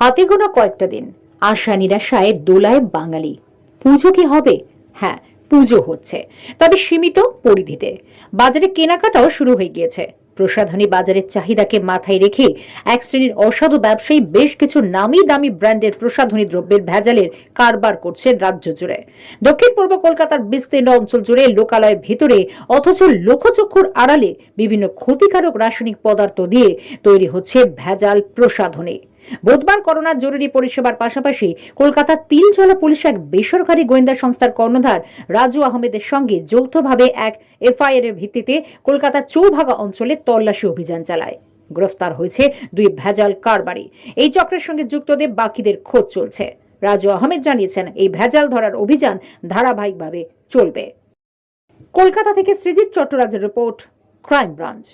হাতে গোনা কয়েকটা দিন। আশা নিরাশায় দোলায় বাঙালি। পুজো কি হবে? হ্যাঁ পুজো হচ্ছে। তবে সীমিত পরিধিতে। বাজারে কেনাকাটাও শুরু হয়ে গিয়েছে। প্রসাধনী বাজারের চাহিদাকে মাথায় রেখে এক শ্রেণির অসাধু ব্যবসায়ী বেশ কিছু নামি দামি ব্র্যান্ডের প্রসাধনী দ্রব্যের ভেজালের কারবার করছে রাজ্য জুড়ে। দক্ষিণ পূর্ব কলকাতার বিস্তীর্ণ অঞ্চল জুড়ে লোকালয়ের ভেতরে অথচ লোকচক্ষুর আড়ালে বিভিন্ন ক্ষতিকারক রাসায়নিক পদার্থ দিয়ে তৈরি হচ্ছে ভেজাল প্রসাধনী। বুধবার করোনার জরুরি পরিষেবার পাশাপাশি কলকাতার তিলজলা পুলিশ এক বেসরকারি গোয়েন্দা সংস্থার কর্ণধার রাজু আহমেদের সঙ্গে যৌথভাবে এক এফআইআর এর ভিত্তিতে কলকাতার চৌভাগা অঞ্চলে তল্লাশি অভিযান চালায়। গ্রেফতার হয়েছে দুই ভেজাল কারবারি। এই চক্রের সঙ্গে যুক্তদের বাকিদের খোঁজ চলছে। রাজু আহমেদ জানিয়েছেন, এই ভেজাল ধরার অভিযান ধারাবাহিকভাবে চলবে। কলকাতা থেকে সৃজিত চট্টরাজের রিপোর্ট, ক্রাইম ব্রাঞ্চ।